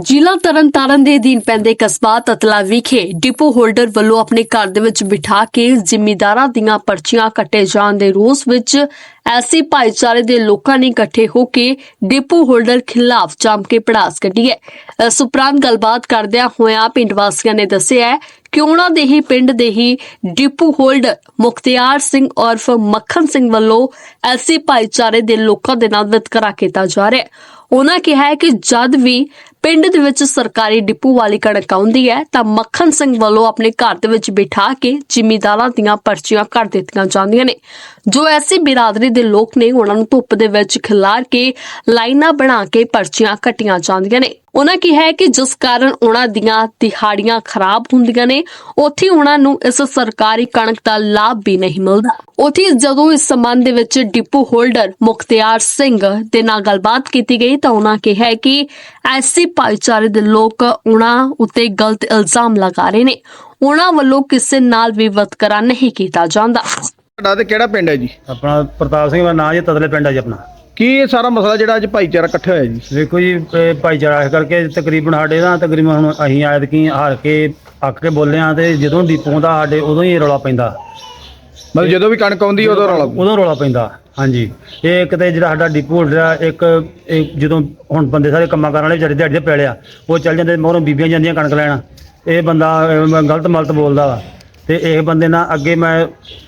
ਜ਼ਿਲ੍ਹਾ ਤਰਨਤਾਰਨ ਦੇ ਅਧੀਨ ਪੈਂਦੇ ਕਸਬਾ ਤਤਲਾ ਵਿਖੇ ਡਿਪੋ ਹੋਲਡਰ ਵੱਲੋਂ ਆਪਣੇ ਘਰ ਦੇ ਵਿੱਚ ਬਿਠਾ ਕੇ ਜ਼ਿਮੀਂਦਾਰਾਂ ਦੀਆਂ ਪਰਚੀਆਂ ਕੱਟੇ ਜਾਣ ਦੇ ਰੋਸ ਵਿੱਚ ਐਸੀ ਭਾਈਚਾਰੇ ਦੇ ਲੋਕਾਂ ਨੇ ਇਕੱਠੇ ਹੋ ਕੇ ਡਿਪੋ ਹੋਲਡਰ ਖਿਲਾਫ ਜੰਮ ਕੇ ਪੜਾਸ ਕੱਢੀ ਹੈ। ਇਸ ਉਪਰੰਤ ਗੱਲਬਾਤ ਕਰਦਿਆਂ ਹੋਇਆਂ ਪਿੰਡ ਵਾਸੀਆਂ ਨੇ ਦੱਸਿਆ ਕਿ ਉਹਨਾਂ ਦੇ ਹੀ ਪਿੰਡ ਦੇ ਹੀ ਡਿਪੂ ਹੋਲਡਰ ਮੁਖਤਿਆਰ ਸਿੰਘ ਔਰਫ ਮੱਖਣ ਸਿੰਘ ਵੱਲੋਂ ਐਸੀ ਭਾਈਚਾਰੇ ਦੇ ਲੋਕਾਂ ਦੇ ਨਾਲ ਵਿਤਕਰਾ ਕੀਤਾ ਜਾ ਰਿਹਾ ਹੈ। ਉਹਨਾਂ ਕਿਹਾ ਹੈ ਕਿ ਜਦ ਵੀ ਪਿੰਡ ਦੇ ਵਿੱਚ ਸਰਕਾਰੀ ਡਿਪੂ ਵਾਲੀ ਕਣਕ ਆਉਂਦੀ ਹੈ, ਤਾਂ ਮੱਖਣ ਸਿੰਘ ਵੱਲੋਂ ਆਪਣੇ ਘਰ ਦੇ ਵਿੱਚ ਬਿਠਾ ਕੇ ਜ਼ਿਮੀਦਾਰਾਂ ਦੀਆਂ ਪਰਚੀਆਂ ਕਰ ਦਿੱਤੀਆਂ ਜਾਂਦੀਆਂ ਨੇ। ਜੋ ਐਸੀ ਬਿਰਾਦਰੀ ਦੇ ਲੋਕ ਨੇ, ਉਹਨਾਂ ਨੂੰ ਧੁੱਪ ਦੇ ਵਿੱਚ ਖਿਲਾਰ ਕੇ ਲਾਈਨਾਂ ਬਣਾ ਕੇ ਪਰਚੀਆਂ ਕੱਟੀਆਂ ਜਾਂਦੀਆਂ ਨੇ। ਉਹਨਾਂ ਕਿਹਾ ਹੈ ਕਿ ਜਿਸ ਕਾਰਨ ਉਹਨਾਂ ਦੀਆਂ ਦਿਹਾੜੀਆਂ ਖਰਾਬ ਹੁੰਦੀਆਂ ਨੇ ਉੱਥੇ ਉਹਨਾਂ ਨੂੰ ਇਸ ਸਰਕਾਰੀ ਕਣਕ ਦਾ ਲਾਭ ਵੀ ਨਹੀਂ ਮਿਲਦਾ। ਉੱਥੇ ਜਦੋਂ ਇਸ ਸੰਬੰਧ ਦੇ ਵਿੱਚ ਡਿਪੂ ਹੋਲਡਰ ਮੁਖਤਿਆਰ ਸਿੰਘ ਦੇ ਨਾਲ ਗੱਲਬਾਤ ਕੀਤੀ ਗਈ ਤਾਂ ਉਹਨਾਂ ਕਿਹਾ ਹੈ ਕਿ ਐਸੀ ਭਾਈਚਾਰੇ ਦੇ ਲੋਕ ਉਹਨਾਂ ਉੱਤੇ ਗਲਤ ਇਲਜ਼ਾਮ ਲਗਾ ਰਹੇ ਨੇ। ਉਹਨਾਂ ਵੱਲੋਂ ਕਿਸੇ ਨਾਲ ਵੀ ਵਿਤਕਰਾ ਨਹੀਂ ਕੀਤਾ ਜਾਂਦਾ। ਤੁਹਾਡਾ ਤੇ ਕਿਹੜਾ ਪਿੰਡ ਹੈ ਜੀ? ਆਪਣਾ ਪ੍ਰਤਾਪ ਸਿੰਘ ਦਾ ਨਾਂ ਜੀ ਤਦਲੇ ਪਿੰਡ ਹੈ ਜੀ ਆਪਣਾ। ਕੀ ਇਹ ਸਾਰਾ ਮਸਲਾ ਜਿਹੜਾ ਅੱਜ ਭਾਈਚਾਰਾ ਇਕੱਠਾ ਹੋਇਆ ਜੀ? ਵੇਖੋ ਜੀ ਭਾਈਚਾਰਾ ਇਸ ਕਰਕੇ ਤਕਰੀਬਨ ਸਾਡੇ ਨਾ ਤਕਰੀਬਨ ਹੁਣ ਅਸੀਂ ਆਇਦ ਕੀ ਹਾਰ ਕੇ ਅੱਕ ਕੇ ਬੋਲੇ ਆ ਤੇ ਜਦੋਂ ਡੀਪੂ ਦਾ ਸਾਡੇ ਉਦੋਂ ਹੀ ਰੌਲਾ ਪੈਂਦਾ। ਮਤਲਬ ਜਦੋਂ ਵੀ ਕਣਕ ਆਉਂਦੀ ਉਦੋਂ ਰੌਲਾ ਪਊ। ਉਦੋਂ ਰੌਲਾ ਪੈਂਦਾ ਹਾਂਜੀ। ਇਹ ਕਿਤੇ ਜਿਹੜਾ ਸਾਡਾ ਡੀਪੂ ਹੋਲਡਰ ਇੱਕ ਇਹ ਜਦੋਂ ਹੁਣ ਬੰਦੇ ਸਾਰੇ ਕੰਮਾਂ ਕਰਨ ਵਾਲੇ ਜਿਹੜੇ ਦਿਹਾੜੀ ਦੇ ਪੈਲੇ ਆ ਉਹ ਚੱਲ ਜਾਂਦੇ ਮੋਹਰੋਂ ਬੀਬੀਆਂ ਜਾਂਦੀਆਂ ਕਣਕ ਲੈਣ। ਇਹ ਬੰਦਾ ਅਹ, ਗਲਤ ਮਲਤ ਬੋਲਦਾ ਵਾ। ਤੇ ਇਹ ਬੰਦੇ ਨਾਲ ਅੱਗੇ ਮੈਂ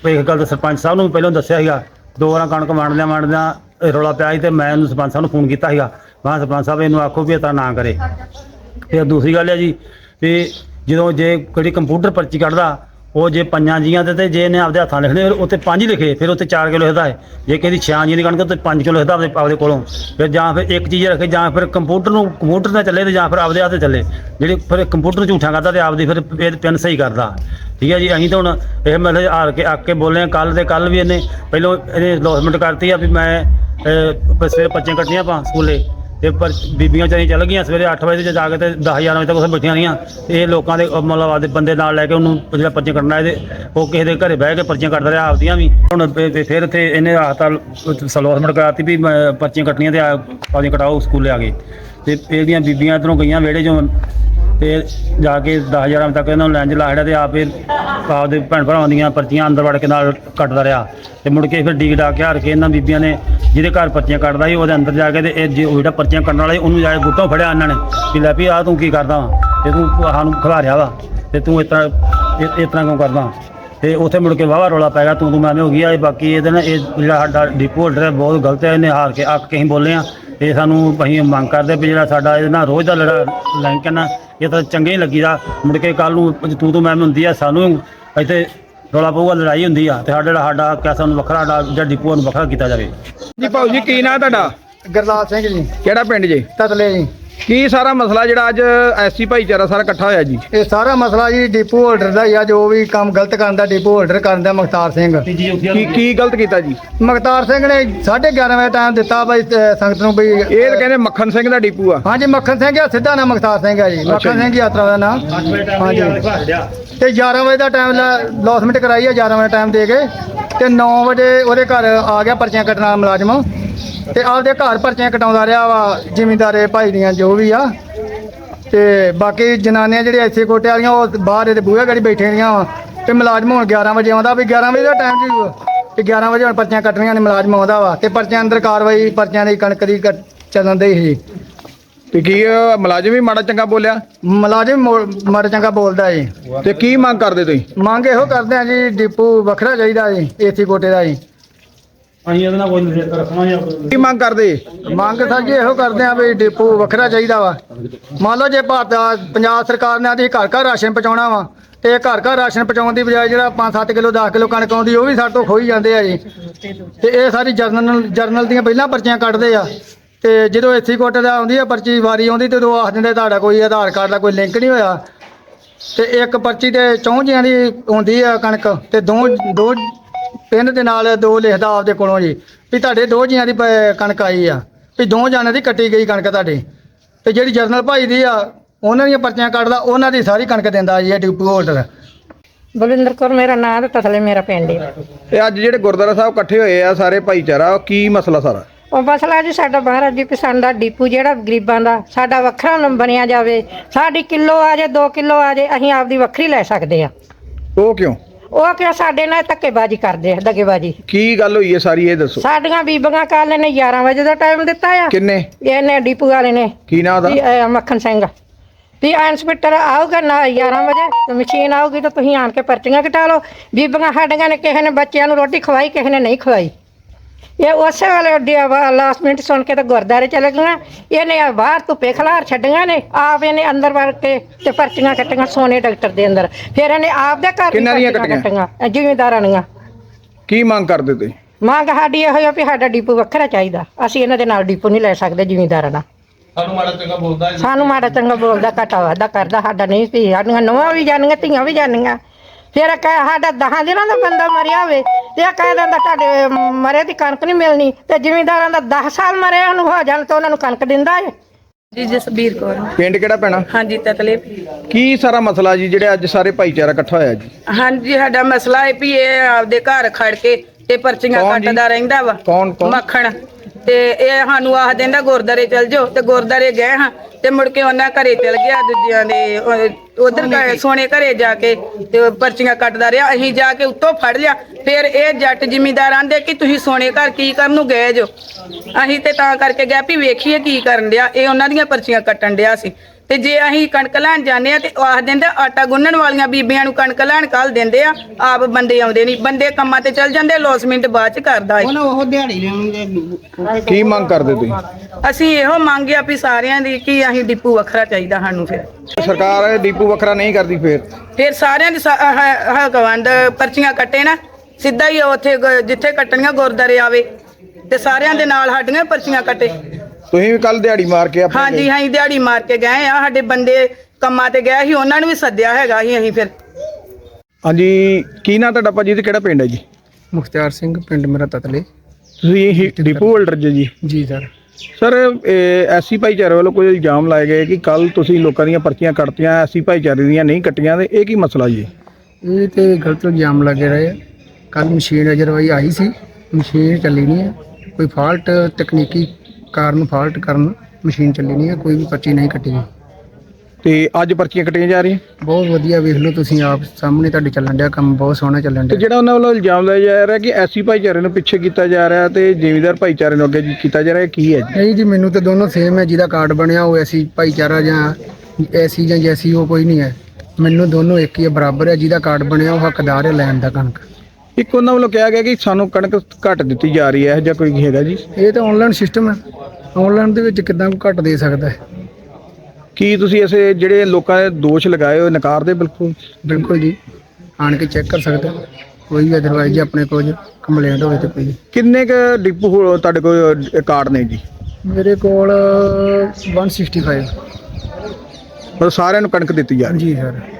ਇਸ ਗੱਲ ਦਾ ਸਰਪੰਚ ਸਾਹਿਬ ਨੂੰ ਪਹਿਲਾਂ ਦੱਸਿਆ ਸੀਗਾ ਦੋ ਵਾਰਾਂ ਕਣਕ ਵੰਡਦਿਆਂ ਵੰਡਦਿਆਂ ਰੌਲਾ ਪਿਆ ਸੀ ਤੇ ਮੈਂ ਉਹਨੂੰ ਸਰਪੰਚ ਸਾਹਿਬ ਨੂੰ ਫੋਨ ਕੀਤਾ ਸੀਗਾ। ਮੈਂ ਕਿਹਾ, ਸਰਪੰਚ ਸਾਹਿਬ, ਇਹਨੂੰ ਆਖੋ ਵੀ ਇਹ ਤਾਂ ਨਾ ਕਰੇ। ਫਿਰ ਦੂਸਰੀ ਗੱਲ ਹੈ ਜੀ ਵੀ ਜਦੋਂ ਜੇ ਕੋਈ ਕੰਪਿਊਟਰ ਪਰਚੀ ਕੱਢਦਾ, ਉਹ ਜੇ ਪੰਜਾਂ ਜੀਆਂ ਤੇ ਤੇ ਜੇ ਇਹਨੇ ਆਪਦੇ ਹੱਥਾਂ ਲਿਖਣੇ, ਫਿਰ ਉੱਤੇ ਪੰਜ ਲਿਖੇ, ਫਿਰ ਉੱਤੇ 4 ਕਿਲੋ ਲਿਖਦਾ ਹੈ। ਜੇ ਕਿਸੇ ਦੀ ਛਿਆਂ ਜੀਆਂ ਦੀ ਕਣਕ ਤੇ 5 ਕਿਲੋ ਲਿਖਦਾ ਆਪਦੇ ਆਪਦੇ ਕੋਲੋਂ। ਫਿਰ ਜਾਂ ਫਿਰ ਇੱਕ ਚੀਜ਼ ਰੱਖੇ, ਜਾਂ ਫਿਰ ਕੰਪਿਊਟਰ ਨੂੰ ਕੰਪਿਊਟਰ ਨਾਲ ਚੱਲੇ ਤੇ ਜਾਂ ਫਿਰ ਆਪਦੇ ਹੱਥ ਚੱਲੇ। ਜਿਹੜੀ ਫਿਰ ਕੰਪਿਊਟਰ ਝੂਠਾ ਕਰਦਾ ਤੇ ਆਪਦੀ ਫਿਰ ਇਹ ਪਿੰਨ ਸਹੀ ਕਰਦਾ। ਠੀਕ ਹੈ ਜੀ, ਅਸੀਂ ਤਾਂ ਹੁਣ ਇਹ ਮਤਲਬ ਹਾਰ ਕੇ ਅੱਕ ਕੇ ਬੋਲੇ ਕੱਲ ਤੇ ਕੱਲ ਵੀ ਇਹਨੇ ਪਹਿਲਾਂ ਇਹਨੇ ਲੌਸਮੈਂਟ ਕਰਤੀ ਆ ਵੀ ਮੈਂ ਸਵੇਰੇ ਬੱਚੇ ਕੱਟੀਆਂ ਪਾ ਸਕੂਲੇ। ਤੇ ਪਰ ਬੀਬੀਆਂ ਚਾਹੀਂ ਚੱਲ ਗਈਆਂ ਸਵੇਰੇ 8 ਵਜੇ ਤੇ ਜਾ ਕੇ ਤੇ 10 11 ਵਜੇ ਤੱਕ ਉੱਥੇ ਬੈਠੀਆਂ ਰਹੀਆਂ। ਇਹ ਲੋਕਾਂ ਦੇ ਮਤਲਬ ਆਪਦੇ ਬੰਦੇ ਨਾਲ ਲੈ ਕੇ ਉਹਨੂੰ ਜਿਹੜਾ ਪਰਚੀਆਂ ਕੱਢਣਾ ਇਹਦੇ ਉਹ ਕਿਸੇ ਦੇ ਘਰੇ ਬਹਿ ਕੇ ਪਰਚੀਆਂ ਕੱਢਦਾ ਰਿਹਾ ਆਪਦੀਆਂ ਵੀ। ਹੁਣ ਫਿਰ ਇੱਥੇ ਇਹਨੇ ਹਸਪਤਾਲ ਸਲਵਾਸਮੈਂਟ ਕਰਾਤੀ ਵੀ ਪਰਚੀਆਂ ਕੱਟਣੀਆਂ ਤੇ ਆ- ਆਪਦੀਆਂ ਕਟਾਓ ਸਕੂਲੇ ਆ ਗਏ ਤੇ ਇਹਦੀਆਂ ਬੀਬੀਆਂ ਇੱਧਰੋਂ ਗਈਆਂ ਵਿਹੜੇ ਚੋਂ। ਤੇ ਜਾ ਕੇ 10000 ਵਜੇ ਤੱਕ ਇਹਨਾਂ ਨੂੰ ਲੈਂਜ ਲਾ ਛੜਿਆ ਤੇ ਆਪੇ ਆਪਦੇ ਭੈਣ ਭਰਾਵਾਂ ਦੀਆਂ ਪਰਚੀਆਂ ਅੰਦਰ ਵੜ ਕੇ ਨਾਲ ਕੱਟਦਾ ਰਿਹਾ। ਤੇ ਮੁੜ ਕੇ ਫਿਰ ਡੀਕ ਡਾਕ ਕੇ ਹਾਰ ਕੇ ਇਹਨਾਂ ਬੀਬੀਆਂ ਨੇ ਜਿਹਦੇ ਘਰ ਪਰਚੀਆਂ ਕੱਟਦਾ ਸੀ ਉਹਦੇ ਅੰਦਰ ਜਾ ਕੇ ਤੇ ਇਹ ਜੇ ਉਹ ਜਿਹੜਾ ਪਰਚੀਆਂ ਕੱਟਣ ਵਾਲਾ ਸੀ, ਉਹਨੂੰ ਜਾ ਕੇ ਗੁੱਟੋਂ ਫੜਿਆ ਇਹਨਾਂ ਨੇ ਵੀ ਲੈ ਵੀ ਆ ਤੂੰ ਕੀ ਕਰਦਾ ਵਾ? ਤੇ ਤੂੰ ਸਾਨੂੰ ਖਿਲਾਰਿਆ ਵਾ। ਤੇ ਤੂੰ ਇਸ ਤਰ੍ਹਾਂ ਇਹ- ਇਸ ਤਰ੍ਹਾਂ ਕਿਉਂ ਕਰਦਾ ਤੇ ਉੱਥੇ ਮੁੜ ਕੇ ਵਾਵਾ ਰੋਲਾ ਪੈ ਗਿਆ ਤੂੰ ਤੂੰ ਮੈਂ ਮੈਂ ਹੋ ਗਿਆ ਇਹ ਬਾਕੀ ਇਹਦੇ ਨਾਲ ਇਹ ਜਿਹੜਾ ਸਾਡਾ ਡਿਪੋ ਹੋਲਡਰ ਹੈ ਬਹੁਤ ਗਲਤ ਹੈ ਇਹਨੇ ਹਾਰ ਕੇ ਅੱਕ ਕੇ ਅਸੀਂ ਬੋਲੇ ਆ। ਇਹ ਸਾਨੂੰ ਅਸੀਂ ਮੰਗ ਕਰਦੇ ਵੀ ਜਿਹੜਾ ਸਾਡਾ ਇਹਦੇ ਨਾਲ ਰੋਜ਼ ਦਾ ਲੜਾ ਲਿੰਕ ਹੈ ਨਾ ਇਹ ਤਾਂ ਚੰਗੇ ਹੀ ਲੱਗੀਦਾ। ਮੁੜ ਕੇ ਕੱਲ ਨੂੰ ਤੂੰ ਤੂੰ ਮੈਂ ਹੁੰਦੀ ਆ ਸਾਨੂੰ ਇੱਥੇ ਰੋਲਾ ਪਊਗਾ ਲੜਾਈ ਹੁੰਦੀ ਆ ਤੇ ਸਾਡਾ ਜਿਹੜਾ ਸਾਡਾ ਕਿਆ ਸਾਨੂੰ ਵੱਖਰਾ ਸਾਡਾ ਜਿਹੜਾ ਡਿਪੋ ਨੂੰ ਵੱਖਰਾ ਕੀਤਾ ਜਾਵੇ। ਜੀ ਭਾਊ ਜੀ ਕੀ ਨਾਂ ਤੁਹਾਡਾ? ਗਰਲਾਲ ਸਿੰਘ ਜੀ। ਕਿਹੜਾ ਪਿੰਡ ਜੀ? ਤਤਲੇ ਜੀ। ਕੀ ਸਾਰਾ ਮਸਲਾ ਜਿਹੜਾ ਅੱਜ ਐਸੀ ਭਾਈਚਾਰਾ ਸਾਰਾ ਇਕੱਠਾ ਹੋਇਆ ਜੀ? ਇਹ ਸਾਰਾ ਮਸਲਾ ਜੀ ਡਿਪੂ ਹੋਲਡਰ ਦਾ ਹੀ ਆ ਜੋ ਵੀ ਕੰਮ ਗਲਤ ਕਰਨ ਦਾ ਡਿਪੂ ਹੋਲਡਰ ਕਰਨ ਦਾ ਮੁਖਤਾਰ ਸਿੰਘ। ਕੀ ਕੀ ਗਲਤ ਕੀਤਾ ਜੀ? ਮੁਖਤਾਰ ਸਿੰਘ ਨੇ 11:30 ਵਜੇ ਟਾਈਮ ਦਿੱਤਾ ਬਈ ਸੰਗਤ ਨੂੰ ਵੀ ਇਹ ਤਾਂ ਕਹਿੰਦੇ ਮੱਖਣ ਸਿੰਘ ਦਾ ਡੀਪੂ ਆ। ਹਾਂਜੀ ਮੱਖਣ ਸਿੰਘ ਆ ਸਿੱਧਾ ਨਾਮ ਮੁਖਤਾਰ ਸਿੰਘ ਆ ਜੀ। ਮੱਖਣ ਸਿੰਘ ਯਾਤਰਾ ਦਾ ਨਾਮ। ਹਾਂਜੀ। ਤੇ 11 ਵਜੇ ਦਾ ਟਾਈਮ ਲੌਸਮੈਂਟ ਕਰਾਈ ਆ 11 ਵਜੇ ਟਾਈਮ ਦੇ ਕੇ। ਤੇ 9 ਵਜੇ ਉਹਦੇ ਘਰ ਆ ਗਿਆ ਪਰਚੀਆਂ ਕੱਟਣ ਵਾਲਾ ਮੁਲਾਜ਼ਮ। ਤੇ ਆਪਦੇ ਘਰ ਪਰਚੀਆਂ ਕਟਾਉਂਦਾ ਰਿਹਾ ਵਾ, ਜ਼ਿਮੀਂਦਾਰੇ ਭਾਈ ਦੀਆਂ ਜੋ ਵੀ ਆ। ਤੇ ਬਾਕੀ ਜਨਾਨੀਆਂ ਜਿਹੜੀਆਂ ਐਸੇ ਕੋਟੇ ਵਾਲੀਆਂ, ਉਹ ਬਾਹਰ ਇਹਦੇ ਬੂਹੇ ਗੜੀ ਬੈਠੇ ਰਹੀਆਂ ਵਾ। ਤੇ ਮੁਲਾਜ਼ਮ ਹੁਣ 11 ਵਜੇ ਆਉਂਦਾ, ਵੀ 11 ਵਜੇ ਦਾ ਟਾਈਮ ਜੀ ਤੇ 11 ਵਜੇ ਹੁਣ ਪਰਚੀਆਂ ਕੱਟਣੀਆਂ ਨੇ, ਮੁਲਾਜ਼ਮ ਆਉਂਦਾ ਵਾ। ਤੇ ਪਰਚੀਆਂ ਅੰਦਰ ਕਾਰਵਾਈ, ਪਰਚੀਆਂ ਦੀ ਕਣਕ ਦੀ ਕੱਟ- ਚੱਲਣ ਦੇ ਸੀ। ਤੇ ਕੀ ਮੁਲਾਜ਼ਮ ਵੀ ਮਾੜਾ ਚੰਗਾ ਬੋਲਿਆ? ਮੁਲਾਜ਼ਮ ਮਾੜਾ ਚੰਗਾ ਬੋਲਦਾ ਜੀ। ਤੇ ਕੀ ਮੰਗ ਕਰਦੇ ਤੁਸੀਂ? ਮੰਗ ਇਹੋ ਕਰਦੇ ਆ ਜੀ ਡਿਪੂ ਵੱਖਰਾ ਚਾਹੀਦਾ ਜੀ ਏਸੀ ਕੋਟੇ ਦਾ ਜੀ। ਅਸੀਂ ਇਹਦੇ ਨਾਲ ਕੋਈ ਨਹੀਂ ਰੱਖਣਾ ਜਾਂ ਕੀ ਮੰਗ ਕਰਦੇ? ਮੰਗ ਸਰ ਜੀ ਇਹੋ ਕਰਦੇ ਆ ਵੀ ਡਿਪੂ ਵੱਖਰਾ ਚਾਹੀਦਾ ਵਾ। ਮੰਨ ਲਓ ਜੇ ਭਾਰਤ ਪੰਜਾਬ ਸਰਕਾਰ ਨੇ ਆਦੀ ਘਰ ਘਰ ਰਾਸ਼ਨ ਪਹੁੰਚਾਉਣਾ ਵਾ ਤੇ ਘਰ ਘਰ ਰਾਸ਼ਨ ਪਹੁੰਚਾਉਣ ਦੀ ਬਜਾਏ ਜਿਹੜਾ 5-7 ਕਿਲੋ 10 ਕਿਲੋ ਕਣਕ ਆਉਂਦੀ ਉਹ ਵੀ ਸਾਡੇ ਤੋਂ ਖੋਈ ਜਾਂਦੇ ਆ ਜੀ। ਤੇ ਇਹ ਸਾਰੀ ਜਰਨਲ ਜਰਨਲ ਦੀਆਂ ਪਹਿਲਾਂ ਪਰਚੀਆਂ ਕੱਢਦੇ ਆ। ਤੇ ਜਦੋਂ ਏਸੀ ਕੋਟੇ ਦਾ ਆਉਂਦੀ ਆ ਪਰਚੀ ਵਾਰੀ ਆਉਂਦੀ ਤੇ ਉਹ ਆਖ ਦਿੰਦੇ ਤੁਹਾਡਾ ਕੋਈ ਆਧਾਰ ਕਾਰਡ ਦਾ ਕੋਈ ਲਿੰਕ ਨਹੀਂ ਹੋਇਆ। ਤੇ ਇੱਕ ਪਰਚੀ ਤੇ ਚੌਂ ਜੀਆਂ ਦੀ ਹੁੰਦੀ ਆ ਕਣਕ ਤੇ ਦੋ ਦੋ ਪਿੰਨ ਦੇ ਨਾਲ ਦੋ ਲਿਖਦਾ ਆਪਦੇ ਕੋਲੋਂ ਜੀ। ਵੀ ਤੁਹਾਡੇ ਦੋ ਜੀਆਂ ਦੀ ਕਣਕ ਆਈ ਆ। ਵੀ ਦੋ ਜਾਣਿਆਂ ਦੀ ਕੱਟੀ ਗਈ ਕਣਕ ਤੁਹਾਡੇ। ਤੇ ਜਿਹੜੀ ਜਰਨਲ ਭਾਈ ਦੀ ਆ ਉਹਨਾਂ ਦੀਆਂ ਪਰਚੀਆਂ ਕੱਢਦਾ ਉਹਨਾਂ ਦੀ ਸਾਰੀ ਕਣਕ ਦਿੰਦਾ ਜੀ ਇਹ ਡਿਪੂ ਹੋਲਡਰ ਬਲਵਿੰਦਰ ਕੌਰ ਮੇਰਾ ਨਾਮ ਤੇ ਤਸਲੇ ਮੇਰਾ ਪਿੰਡ ਹੈ। ਇਹ ਅੱਜ ਜਿਹੜੇ ਗੁਰਦੁਆਰਾ ਸਾਹਿਬ ਇਕੱਠੇ ਹੋਏ ਆ ਸਾਰੇ ਭਾਈਚਾਰਾ ਕੀ ਮਸਲਾ ਸਾਰਾ? ਉਹ ਮਸਲਾ ਜੀ ਸਾਡਾ ਮਹਾਰਾਜ ਜੀ ਪਸੰਦ ਦਾ ਡੀਪੂ ਜਿਹੜਾ ਗਰੀਬਾਂ ਦਾ ਸਾਡਾ ਵੱਖਰਾ ਨ- ਬਣਿਆ ਜਾਵੇ। ਸਾਡੀ ਕਿਲੋ ਆ ਜੇ 2 ਕਿਲੋ ਆ ਜੇ ਅਸੀਂ ਆਪਦੀ ਵੱਖਰੀ ਲੈ ਸਕਦੇ ਆ। ਉਹ ਕਿਉਂ? ਉਹ ਕਿ ਸਾਡੇ ਨਾਲ ਧੱਕੇਬਾਜ਼ੀ ਕਰਦੇ ਆ ਦਗੇਬਾਜ਼ੀ ਕੀ ਗੱਲ ਹੋਈ ਹੈ ਸਾਰੀ ਇਹ ਦੱਸੋ। ਸਾਡੀਆਂ ਬੀਬੀਆਂ ਕੱਲ ਨੇ 11 ਵਜੇ ਦਾ ਟਾਈਮ ਦਿੱਤਾ ਆ। ਕਿੰਨੇ? ਇਹਨੇ ਡੀਪੂ ਵਾਲੇ ਨੇ। ਕੀ ਨਾਂ ਦਾ ਵੀ ਮੱਖਣ ਸਿੰਘ। ਵੀ ਇੰਸਪੈਕਟਰ ਆਊਗਾ ਨਾ 11 ਵਜੇ ਤੇ ਮਸ਼ੀਨ ਆਊਗੀ ਤਾਂ ਤੁਸੀਂ ਆਣ ਕੇ ਪਰਚੀਆਂ ਕਟਾ ਲਓ। ਬੀਬੀਆਂ ਸਾਡੀਆਂ ਨੇ ਕਿਸੇ ਨੇ ਬੱਚਿਆਂ ਨੂੰ ਰੋਟੀ ਖਵਾਈ ਕਿਸੇ ਨੇ ਨਹੀਂ ਖਵਾਈ। ਇਹ ਉਸੇ ਵੇਲੇ ਲਾਸਟ ਮਿੰਟ ਸੁਣ ਕੇ ਤਾਂ ਗੁਰਦਾਰੇ ਚਲੇ ਗਈਆਂ ਇਹਨੇ ਆ ਬਾਹਰ ਧੁੱਪੇ ਖਲਾਰ ਛੱਡੀਆਂ ਨੇ ਆਪ ਇਹਨੇ ਅੰਦਰ ਵੜ ਕੇ ਤੇ ਪਰਚੀਆਂ ਕੱਟੀਆਂ ਸੋਨੇ ਡਾਕਟਰ ਦੇ ਅੰਦਰ। ਫਿਰ ਇਹਨੇ ਆਪ ਦੇ ਘਰ ਵੀ ਕਿਹਨਾਂ ਦੀਆਂ ਕੱਟੀਆਂ? ਕੱਟੀਆਂ ਜ਼ਿਮੀਂਦਾਰਾਂ ਦੀਆਂ। ਕੀ ਮੰਗ ਕਰਦੇ ਤੁਸੀਂ? ਮੰਗ ਸਾਡੀ ਇਹੋ ਹੀ ਆ ਵੀ ਸਾਡਾ ਡੀਪੂ ਵੱਖਰਾ ਚਾਹੀਦਾ। ਅਸੀਂ ਇਹਨਾਂ ਦੇ ਨਾਲ ਡੀਪੂ ਨਹੀਂ ਲੈ ਸਕਦੇ ਜ਼ਿਮੀਂਦਾਰਾਂ ਨਾਲ। ਸਾਨੂੰ ਮਾੜਾ ਚੰਗਾ ਬੋਲਦਾ ਸਾਨੂੰ ਮਾੜਾ ਚੰਗਾ ਬੋਲਦਾ ਘਟਾ ਵਾਦਾ ਕਰਦਾ ਸਾਡਾ ਨਹੀਂ ਸੀ ਸਾਡੀਆਂ ਨੋਹਾਂ ਵੀ ਜਾਣੀਆਂ ਧੀਆਂ ਵੀ ਜਾਣੀਆਂ। ਫਿਰ ਕਹੇ ਸਾਡਾ ਦਹਾਂ ਦਿਨਾਂ ਦਾ ਬੰਦਾ ਮਰਿਆ ਹੋਵੇ ਤੇ ਇਹ ਕਹਿ ਦਿੰਦਾ ਤੁਹਾਡੇ ਮਰੇ ਦੀ ਕਣਕ ਨਹੀਂ ਮਿਲਣੀ ਤੇ ਜ਼ਿਮੀਂਦਾਰਾਂ ਦਾ 10 ਸਾਲ ਮਰੇ ਉਹਨੂੰ ਹੋ ਜਾਣ ਤੇ ਉਹਨਾਂ ਨੂੰ ਕਣਕ ਦਿੰਦਾ ਏ। ਜੀ ਜਸਬੀਰ ਕੌਰ। ਪਿੰਡ ਕਿਹੜਾ ਪੈਣਾ? ਹਾਂਜੀ ਤਤਲੇ। ਕੀ ਸਾਰਾ ਮਸਲਾ ਜੀ ਜਿਹੜੇ ਅੱਜ ਸਾਰੇ ਭਾਈਚਾਰਾ ਇਕੱਠਾ ਹੋਇਆ ਜੀ? ਹਾਂਜੀ ਸਾਡਾ ਮਸਲਾ ਹੈ ਵੀ ਇਹ ਆਪਦੇ ਘਰ ਖੜ ਕੇ ਤੇ ਪਰਚੀਆਂ ਕੌਣ ਜੀ? ਕੱਟਦਾ ਰਹਿੰਦਾ ਵਾ। ਕੌਣ ਕੌਣ? ਮੱਖਣ। ਤੇ ਇਹ ਸਾਨੂੰ ਆਖ ਦਿੰਦਾ ਗੁਰਦਾਰੇ ਚਲ ਜਾਓ। ਤੇ ਗੁਰਦਾਰੇ ਗਏ ਹਾਂ ਤੇ ਮੁੜ ਕੇ ਉਹਨਾਂ ਘਰੇ ਚਲ ਗਿਆ ਦੂਜਿਆਂ ਦੇ ਉਧਰ ਸੋਨੇ ਘਰੇ ਜਾ ਕੇ ਤੇ ਪਰਚੀਆਂ ਕੱਟਦਾ ਰਿਹਾ। ਅਸੀਂ ਜਾ ਕੇ ਉੱਤੋਂ ਫੜ ਲਿਆ। ਫਿਰ ਇਹ ਜੱਟ ਜ਼ਿਮੀਂਦਾਰ ਆਂਦੇ ਕਿ ਤੁਸੀਂ ਸੋਨੇ ਘਰ ਕੀ ਕਰਨ ਨੂੰ ਗਏ ਜੋ? ਅਸੀਂ ਤੇ ਤਾਂ ਕਰਕੇ ਗਿਆ ਵੀ ਵੇਖੀਏ ਕੀ ਕਰਨ ਡਿਆ। ਇਹ ਉਹਨਾਂ ਦੀਆਂ ਪਰਚੀਆਂ ਕੱਟਣ ਡਿਆ ਸੀ। ਤੇ ਜੇ ਅਸੀਂ ਕਣਕ ਲੈਣ ਜਾਂਦੇ ਆ ਤੇ ਉਹ ਆਖ ਦਿੰਦੇ ਆਟਾ ਗੁੰਨਣ ਵਾਲੀਆਂ ਬੀਬੀਆਂ ਨੂੰ ਕਣਕ ਲੈਣ ਕੱਲ ਦਿੰਦੇ ਆ ਆਪ ਬੰਦੇ ਆਉਂਦੇ ਨਹੀਂ ਬੰਦੇ ਕੰਮਾਂ ਤੇ ਚੱਲ ਜਾਂਦੇ ਲੋਸਮਿੰਟ ਬਾਅਦ ਚ ਕਰਦਾ ਏ ਕੀ ਮੰਗ ਕਰਦੇ ਤੁਸੀਂ? ਅਸੀਂ ਇਹੋ ਮੰਗਿਆ ਵੀ ਸਾਰਿਆਂ ਦੀ ਕਿ ਅਸੀਂ ਡਿਪੂ ਵੱਖਰਾ ਚਾਹੀਦਾ ਸਾਨੂੰ ਫਿਰ। ਸਰਕਾਰ ਡੀਪੂ ਵੱਖਰਾ ਨਹੀਂ ਕਰਦੀ ਫੇਰ? ਫਿਰ ਸਾਰਿਆਂ ਦੀ ਹਕਵੰਦ ਪਰਚੀਆਂ ਕੱਟੇ ਨਾ ਸਿੱਧਾ ਹੀ ਉੱਥੇ ਗ- ਜਿੱਥੇ ਕੱਟਣੀਆਂ ਗੁਰਦਾਰੇ ਆਵੇ ਤੇ ਸਾਰਿਆਂ ਦੇ ਨਾਲ ਸਾਡੀਆਂ ਪਰਚੀਆਂ ਕੱਟੇ। ਤੁਸੀਂ ਵੀ ਕੱਲ ਦਿਹਾੜੀ ਮਾਰ ਕੇ ਆਪਣੇ ਹਾਂਜੀ। ਹਾਂ ਦਿਹਾੜੀ ਮਾਰ ਕੇ ਗਏ ਆ ਸਾਡੇ ਬੰਦੇ ਕੰਮਾਂ ਤੇ ਗਏ ਸੀ ਉਹਨਾਂ ਨੂੰ ਵੀ ਸੱਦਿਆ ਹੈਗਾ ਸੀ ਅਸੀਂ ਫਿਰ। ਹਾਂਜੀ ਕੀ ਨਾਂ ਤੁਹਾਡਾ ਭਾਜੀ ਤੇ ਕਿਹੜਾ ਪਿੰਡ ਹੈ ਜੀ? ਮੁਖਤਿਆਰ ਸਿੰਘ ਪਿੰਡ ਮੇਰਾ ਤਤਲੇ। ਤੁਸੀਂ ਹੀ ਡੀਪੂ ਹੋਲਡਰ ਜੀ ਜੀ? ਜੀ ਸਰ। ਸਰ ਐਸੀ ਭਾਈਚਾਰੇ ਵੱਲੋਂ ਕੋਈ ਇਲਜ਼ਾਮ ਲਾਏ ਗਏ ਕਿ ਕੱਲ ਤੁਸੀਂ ਲੋਕਾਂ ਦੀਆਂ ਪਰਚੀਆਂ ਕੱਟਤੀਆਂ ਐਸੀ ਭਾਈਚਾਰੇ ਦੀਆਂ ਨਹੀਂ ਕੱਟੀਆਂ ਤੇ ਇਹ ਕੀ ਮਸਲਾ ਜੀ? ਇਹ ਤੇ ਗਲਤ ਇਲਜ਼ਾਮ ਲੱਗੇ ਰਹੇ ਕੱਲ ਮਸ਼ੀਨ ਅਜਰਵਾਈ ਆਈ ਸੀ ਮਸ਼ੀਨ ਚੱਲੀ ਨਹੀਂ ਹੈ ਕੋਈ ਫਾਲਟ ਤਕਨੀਕੀ ਕਾਰਨ ਫਾਲਟ ਕਾਰਨ ਮਸ਼ੀਨ ਚੱਲੀ ਨਹੀਂ ਹੈ ਕੋਈ ਵੀ ਪਰਚੀ ਨਹੀਂ ਕੱਟੀ ਗਈ। ਤੇ ਅੱਜ ਪਰਚੀਆਂ ਕੱਟੀਆਂ ਜਾ ਰਹੀਆਂ? ਬਹੁਤ ਵਧੀਆ ਵੇਖ ਲਓ ਤੁਸੀਂ ਆਪ ਸਾਹਮਣੇ ਤੁਹਾਡੇ ਚੱਲਣ ਡਿਆ ਕੰਮ ਬਹੁਤ ਸੋਹਣਾ ਚੱਲਣ ਤੇ ਡਿਆ। ਜਿਹੜਾ ਉਹਨਾਂ ਵੱਲੋਂ ਇਲਜ਼ਾਮ ਲਾਇਆ ਜਾ ਰਿਹਾ ਕਿ ਐਸੀ ਭਾਈਚਾਰੇ ਨੂੰ ਪਿੱਛੇ ਕੀਤਾ ਜਾ ਰਿਹਾ ਤੇ ਜ਼ਿਮੀਂਦਾਰ ਭਾਈਚਾਰੇ ਨੂੰ ਅੱਗੇ ਜੀ ਕੀਤਾ ਜਾ ਰਿਹਾ ਇਹ ਕੀ ਹੈ ਜੀ? ਨਹੀਂ ਜੀ ਮੈਨੂੰ ਤਾਂ ਦੋਨੋਂ ਸੇਮ ਹੈ ਜਿਹਦਾ ਕਾਰਡ ਬਣਿਆ ਉਹ ਐਸੀ ਭਾਈਚਾਰਾ ਜਾਂ ਐਸੀ ਜਾਂ ਜੈਸੀ ਉਹ ਕੋਈ ਨਹੀਂ ਹੈ। ਮੈਨੂੰ ਦੋਨੋਂ ਇੱਕ ਹੀ ਹੈ, ਬਰਾਬਰ ਹੈ ਜਿਹਦਾ ਕਾਰਡ ਬਣਿਆ ਉਹ ਹੱਕਦਾਰ ਹੈ ਲੈਣ ਦਾ ਕਣਕ। ਇੱਕ ਉਹਨਾਂ ਵੱਲੋਂ ਕਿਹਾ ਗਿਆ ਕਿ ਸਾਨੂੰ ਕਣਕ ਘੱਟ ਦਿੱਤੀ ਜਾ ਰਹੀ ਹੈ ਜਾਂ ਕੋਈ ਹੈਗਾ ਜੀ? ਇਹ ਤਾਂ ਆਨਲਾਈਨ ਸਿਸਟਮ ਹੈ। ਆਨਲਾਈਨ ਦੇ ਵਿੱਚ ਕਿਦਾਂ ਕੋਈ ਘੱਟ ਦੇ ਸਕਦਾ ਹੈ? ਕੀ ਤੁਸੀਂ ਐਸੇ ਜਿਹੜੇ ਲੋਕਾਂ ਦੇ ਦੋਸ਼ ਲਗਾਏ ਹੋਏ ਨਕਾਰਦੇ ਬਿਲਕੁਲ। ਬਿਲਕੁਲ ਜੀ। ਆਣ ਕੇ ਚੈੱਕ ਕਰ ਸਕਦਾ ਕੋਈ ਵੀ ਅਦਰਵਾਈਜ਼ ਆਪਣੇ ਕੋਲ ਕੰਪਲੇਂਟ ਹੋਵੇ ਤੇ ਕੋਈ। ਕਿੰਨੇ ਕ ਡਿਪੂ ਹੋ- ਤੁਹਾਡੇ ਕੋਲ ਕਾਰਡ ਨੇ ਜੀ? ਮੇਰੇ ਕੋਲ 165 ਮਤਲਬ ਸਾਰਿਆਂ ਨੂੰ ਕਣਕ ਦਿੱਤੀ ਜਾ ਰਹੀ ਹੈ? ਜੀ ਸਰ।